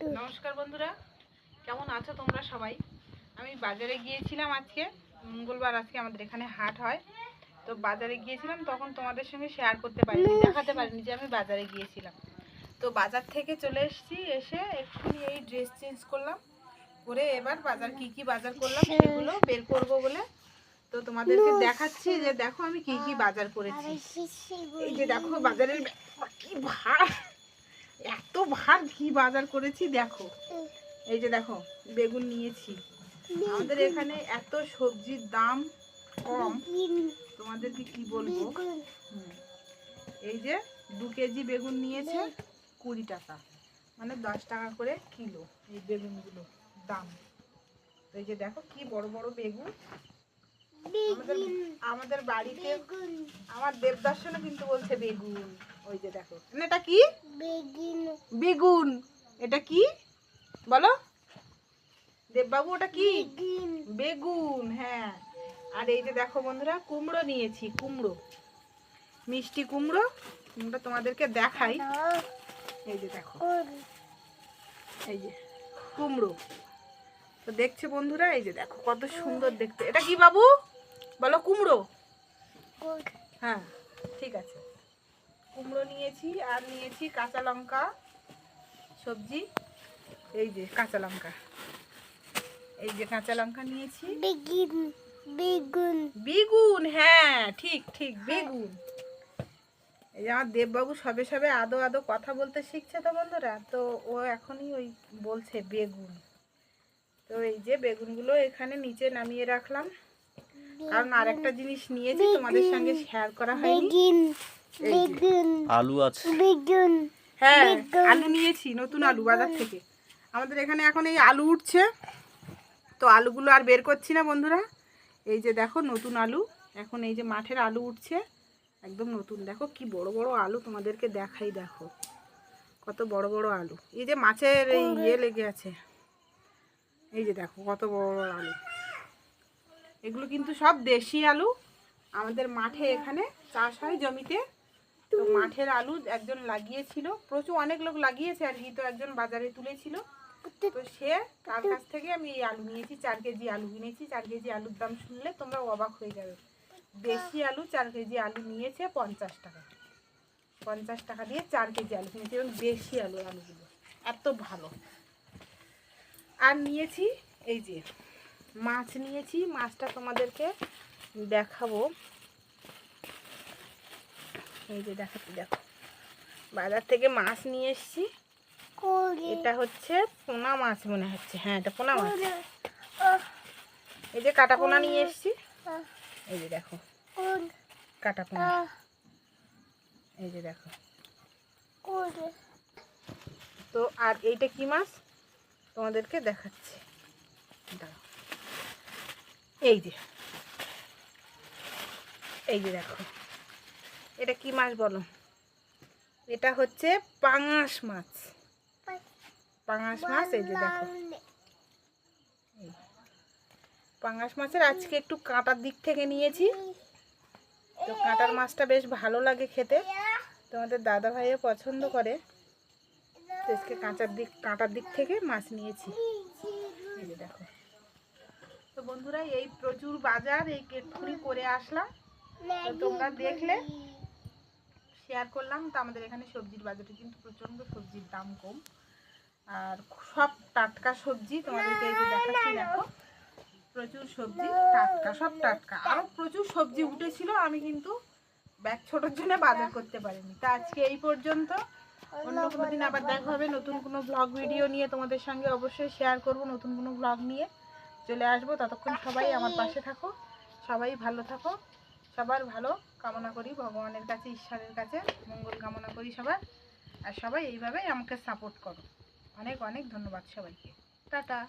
নমস্কার বন্ধুরা কেমন আছো তোমরা সবাই? আমি বাজারে গিয়েছিলাম আজকে মঙ্গলবার আজকে আমাদের এখানে হাট হয়। তো বাজারে গিয়েছিলাম তখন তোমাদের সঙ্গে শেয়ার করতে পারিনি দেখাতে পারিনি যে আমি বাজারে গিয়েছিলাম। তো বাজার থেকে চলে এসেছি এসে এক্ষুনি এই ড্রেস চেঞ্জ করলাম করে এবার বাজার কি কি বাজার করলাম সেগুলো বের করব বলে। তো তোমাদেরকে দেখাচ্ছি যে দেখো আমি কি কি বাজার করেছি। এই যে দেখো বাজারের কি ভার। এত ভার কি বাজার করেছি দেখো। এই যে দেখো বেগুন নিয়েছি। আমাদের এখানে এত সবজির দাম কম। তোমাদেরকে কি বলব? এই যে দু কেজি বেগুন নিয়েছে কুড়ি টাকা। মানে দশ টাকা করে কিলো এই বেগুনগুলো দাম। তো এই যে দেখো কি বড় বড় বেগুন। আমাদের আমাদের বাড়িতে আমার দেবদর্শনে কিন্তু বলছে বেগুন। ওই যে দেখো। এটা কি? বেগুন। এটা কি? বলো। দেববাবু ওটা কি? বেগুন। হ্যাঁ। আর এই যে দেখো বন্ধুরা কুমড়ো নিয়েছি কুমড়ো। মিষ্টি কুমড়ো। কুমড়ো তোমাদেরকে দেখাই। এই যে দেখো। এই যে কুমড়ো। তো দেখছে বন্ধুরা এই যে দেখো কত সুন্দর দেখতে। এটা কি বাবু? বলো কুমড়ো। হ্যাঁ ঠিক আছে। কুমড়ো নিয়েছি আর নিয়েছি কাঁচা লঙ্কা সবজি। এই যে কাঁচা লঙ্কা। এই যে কাঁচা লঙ্কা নিয়েছি। বেগুন বেগুন। হ্যাঁ ঠিক ঠিক বেগুন। এই যে আমার দেববাবু সবে সবে আদো আদো কথা বলতে শিখছে তো বন্ধুরা তো ও এখনই ওই বলছে বেগুন। তো এই যে বেগুনগুলো এখানে নিচে নামিয়ে রাখলাম। কারণ আরেকটা জিনিস নিয়েছি তোমাদের সঙ্গে শেয়ার করা হয়নি। আলু আছে। হ্যাঁ আলু নিয়েছি নতুন আলু বাজার থেকে। আমাদের এখানে এখন এই আলু উঠছে। তো আলুগুলো আর বের করছি না বন্ধুরা। এই যে দেখো নতুন আলু। এখন এই যে মাঠের আলু উঠছে। একদম নতুন। দেখো কি বড় বড় আলু তোমাদেরকে দেখাই দেখো। কত বড় বড় আলু। এই যে মাছের এই ইয়ে লেগে আছে। এই যে দেখো কত বড় বড় আলু। এগুলো কিন্তু সব দেশি আলু। আমাদের মাঠে এখানে চাষ হয় জমিতে। তো মাঠের আলু একজন লাগিয়েছিল। প্রচুর অনেক লোক লাগিয়েছে আর কি তো একজন বাজারে তুলেছিল। তো সে তার কাছ থেকে আমি এই আলু নিয়েছি চার কেজি আলু কিনেছি চার কেজি আলুর দাম শুনলে তোমরা অবাক হয়ে যাবে। দেশি আলু চার কেজি আলু নিয়েছে পঞ্চাশ টাকা। পঞ্চাশ টাকা দিয়ে চার কেজি আলু কিনেছি এবং দেশি আলু আলুগুলো। এত ভালো। আর নিয়েছি এই যে মাছ নিয়েছি। মাছটা তোমাদেরকে দেখাবো। এই যে দেখাচ্ছি দেখো। বাজার থেকে মাছ নিয়ে এসেছি। এটা হচ্ছে পোনা মাছ মনে হচ্ছে। হ্যাঁ এটা পোনা মাছ। এই যে কাটা পোনা নিয়ে এসেছি। এই যে দেখো কাটা পোনা। এই যে দেখো। তো আর এইটা কি মাছ? তোমাদেরকে দেখাচ্ছি। দাঁড়াও। এই যে। এই যে দেখো। এটা কি মাছ বলো? এটা হচ্ছে পাঙাশ মাছ। পাঙাশ মাছ, এই যে দেখো। পাঙাশ মাছের আজকে একটু কাঁটার দিক থেকে নিয়েছি। তো কাঁটার মাছটা বেশ ভালো লাগে খেতে। তোমাদের দাদা ভাইও পছন্দ করে। তো আজকে কাঁচার দিক, কাঁটার দিক থেকে মাছ নিয়েছি। এই যে দেখো। তো বন্ধুরা, এই প্রচুর বাজার, এই কেটখুরি করে আসলাম। তোমরা দেখলে শেয়ার করলাম, তো আমাদের এখানে সবজির বাজারে কিন্তু প্রচণ্ড সবজির দাম কম। আর সব টাটকা সবজি তোমাদেরকে এই যে দেখাচ্ছি, দেখো। প্রচুর সবজি, টাটকা, সব টাটকা। আরও প্রচুর সবজি উঠেছিল, আমি কিন্তু ব্যাগ ছোটোর জন্য বাজার করতে পারিনি। তা আজকে এই পর্যন্ত। অন্য কোনো দিন আবার দেখা হবে, নতুন কোনো ব্লগ ভিডিও নিয়ে তোমাদের সঙ্গে অবশ্যই শেয়ার করব, নতুন কোনো ব্লগ নিয়ে। চলে আসব, ততক্ষণ সবাই আমার পাশে থাকো। সবাই ভালো থাকো। সবার ভালো কামনা করি, ভগবানের কাছে, ঈশ্বরের কাছে মঙ্গল কামনা করি সবার। আর সবাই এইভাবেই আমাকে সাপোর্ট করো। অনেক অনেক ধন্যবাদ সবাইকে। টাটা।